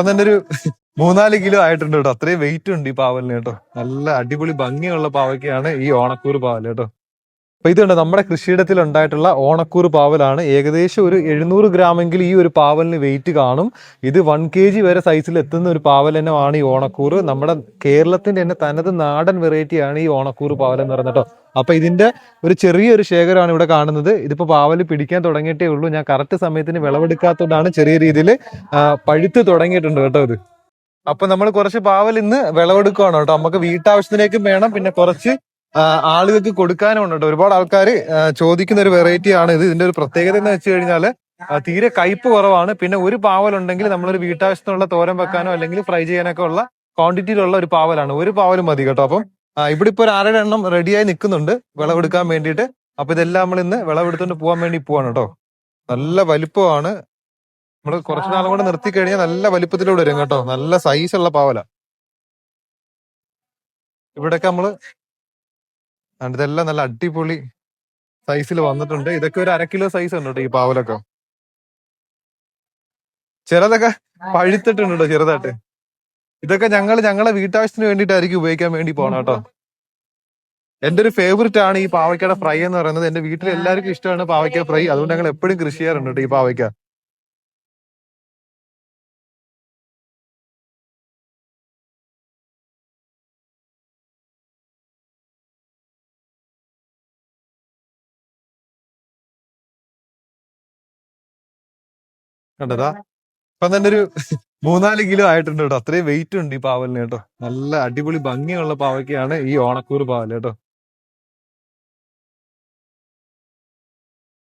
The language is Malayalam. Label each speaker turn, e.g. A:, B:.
A: ഇപ്പം തന്നെ ഒരു മൂന്നാൽ കിലോ ആയിട്ടുണ്ട് കേട്ടോ. അത്രയും വെയിറ്റ് ഉണ്ട് ഈ പാവലിന് കേട്ടോ. നല്ല അടിപൊളി ഭംഗിയുള്ള പാവയ്ക്കാണ് ഈ ഓണക്കൂർ പാവൽ കേട്ടോ. അപ്പൊ ഇതുണ്ട് നമ്മുടെ കൃഷിയിടത്തിൽ ഉണ്ടായിട്ടുള്ള ഓണക്കൂർ പാവലാണ്. ഏകദേശം ഒരു എഴുന്നൂറ് ഗ്രാമെങ്കിൽ ഈ ഒരു പാവലിന് വെയിറ്റ് കാണും. ഇത് വൺ കെ ജി വരെ സൈസിൽ എത്തുന്ന ഒരു പാവൽ തന്നെയാണ് ഈ ഓണക്കൂർ നമ്മുടെ കേരളത്തിന്റെ തന്നെ തനത് നാടൻ വെറൈറ്റിയാണ് ഈ ഓണക്കൂർ പാവൽ എന്ന് പറയുന്നത് കേട്ടോ. അപ്പൊ ഇതിന്റെ ഒരു ചെറിയൊരു ശേഖരമാണ് ഇവിടെ കാണുന്നത്. ഇതിപ്പോ പാവൽ പിടിക്കാൻ തുടങ്ങിയിട്ടേ ഉള്ളൂ. ഞാൻ കറക്റ്റ് സമയത്തിന് വിളവെടുക്കാത്തതുകൊണ്ടാണ് ചെറിയ രീതിയിൽ പഴുത്ത് തുടങ്ങിയിട്ടുണ്ട് കേട്ടോ ഇത്. അപ്പൊ നമ്മൾ കുറച്ച് പാവൽ ഇന്ന് വിളവെടുക്കുകയാണ് കേട്ടോ. നമുക്ക് വീട്ടാവശ്യത്തിലേക്കും വേണം. പിന്നെ കുറച്ച് ആളുകൾക്ക് കൊടുക്കാനും ഉണ്ട് ഒരുപാട് ആൾക്കാർ ചോദിക്കുന്ന ഒരു വെറൈറ്റി ആണ് ഇത്. ഇതിന്റെ ഒരു പ്രത്യേകത എന്ന് വെച്ച് കഴിഞ്ഞാൽ തീരെ കയ്പ് കുറവാണ്. പിന്നെ ഒരു പാവൽ ഉണ്ടെങ്കിൽ നമ്മളൊരു വീട്ടാവശ്യത്തിനുള്ള തോരൻ വെക്കാനോ അല്ലെങ്കിൽ ഫ്രൈ ചെയ്യാനൊക്കെ ഉള്ള ക്വാണ്ടിറ്റിയിലുള്ള ഒരു പാവലാണ്. ഒരു പാവലും മതി കേട്ടോ. അപ്പം ഇവിടെ ഇപ്പൊ ഒരു എണ്ണം റെഡിയായി നിൽക്കുന്നുണ്ട്. വിളവെടുക്കാൻ വേണ്ടിയിട്ട്. അപ്പൊ ഇതെല്ലാം നമ്മൾ ഇന്ന് വിളവെടുത്തോണ്ട് പോകാൻ വേണ്ടി പോവാണ് കേട്ടോ. നല്ല വലിപ്പമാണ്. നമ്മൾ കുറച്ചു നാളും കൂടെ നിർത്തി കഴിഞ്ഞാൽ നല്ല വലിപ്പത്തിലൂടെ വരും കേട്ടോ. നല്ല സൈസ് ഉള്ള പാവല. ഇവിടെയൊക്കെ നമ്മൾ and ഇതെല്ലാം നല്ല അടിപൊളി സൈസിൽ വന്നിട്ടുണ്ട്. ഇതൊക്കെ ഒരു അര കിലോ സൈസ് ഉണ്ട് ഈ പാവലൊക്കെ. ചിലതൊക്കെ പഴുത്തിട്ടുണ്ട് ചെറുതായിട്ട്. ഇതൊക്കെ ഞങ്ങൾ ഞങ്ങളെ വീട്ടാവശ്യത്തിന് വേണ്ടിയിട്ടായിരിക്കും ഉപയോഗിക്കാൻ വേണ്ടി പോണം കേട്ടോ എന്റെ ഒരു ഫേവററ്റ് ആണ് ഈ പാവയ്ക്കയുടെ ഫ്രൈ എന്ന് പറയുന്നത്. എന്റെ വീട്ടിൽ എല്ലാവർക്കും ഇഷ്ടമാണ് പാവയ്ക്ക ഫ്രൈ അതുകൊണ്ട് ഞങ്ങൾ എപ്പോഴും കൃഷി ചെയ്യാറുണ്ട് ഈ പാവയ്ക്ക. കണ്ടതാ? ഇപ്പൊ തന്നെ ഒരു മൂന്നാൽ കിലോ ആയിട്ടുണ്ട് കേട്ടോ. അത്രയും വെയിറ്റ് ഉണ്ട് ഈ പാവലിന് കേട്ടോ. നല്ല അടിപൊളി ഭംഗിയുള്ള പാവയ്ക്കാണ് ഈ ഓണക്കൂർ പാവൽ കേട്ടോ.